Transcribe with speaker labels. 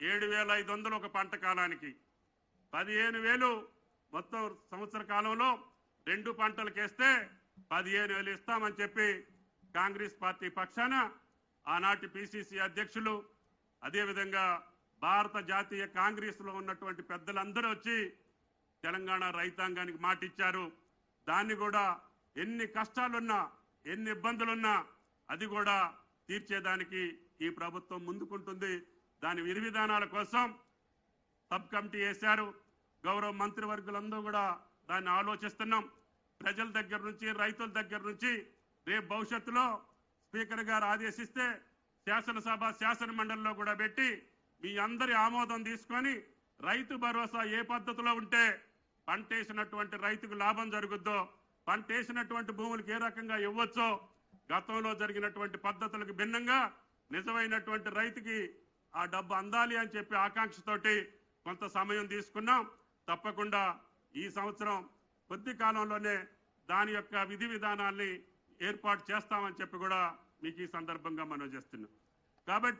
Speaker 1: ఏడు వేల ఐదు వందలు ఒక పంట కాలానికి. పదిహేను వేలు మొత్తం సంవత్సర కాలంలో రెండు పంటలకేస్తే పదిహేను వేలు ఇస్తామని చెప్పి కాంగ్రెస్ పార్టీ పక్షాన ఆనాటి పిసిసి అధ్యక్షులు అదేవిధంగా భారత జాతీయ కాంగ్రెస్లో ఉన్నటువంటి పెద్దలందరూ వచ్చి తెలంగాణ రైతాంగానికి మాటిచ్చారు. దాన్ని కూడా ఎన్ని కష్టాలున్నా ఎన్ని ఇబ్బందులున్నా అది కూడా తీర్చేదానికి ఈ ప్రభుత్వం ముందుకుంటుంది. దాని విధి విధానాల కోసం సబ్ కమిటీ వేశారు. గౌరవ మంత్రివర్గులందరూ కూడా దాన్ని ఆలోచిస్తున్నాం. ప్రజల దగ్గర నుంచి రైతుల దగ్గర నుంచి రేపు భవిష్యత్తులో స్పీకర్ గారు ఆదేశిస్తే శాసనసభ శాసన మండలిలో కూడా పెట్టి మీ అందరి ఆమోదం తీసుకొని రైతు భరోసా ఏ పద్ధతిలో ఉంటే పంట వేసినటువంటి రైతుకు లాభం జరుగుద్దో పంట వేసినటువంటి భూములకు ఏ రకంగా ఇవ్వచ్చో గతంలో జరిగినటువంటి పద్ధతులకు భిన్నంగా నిజమైనటువంటి రైతుకి ఆ డబ్బు అందాలి అని చెప్పి ఆకాంక్షతోటి కొంత సమయం తీసుకున్నాం. తప్పకుండా ఈ సంవత్సరం కొద్ది కాలంలోనే దాని యొక్క విధి విధానాల్ని ఏర్పాటు చేస్తామని చెప్పి కూడా మీకు ఈ సందర్భంగా మనం చేస్తున్నాం. కాబట్టి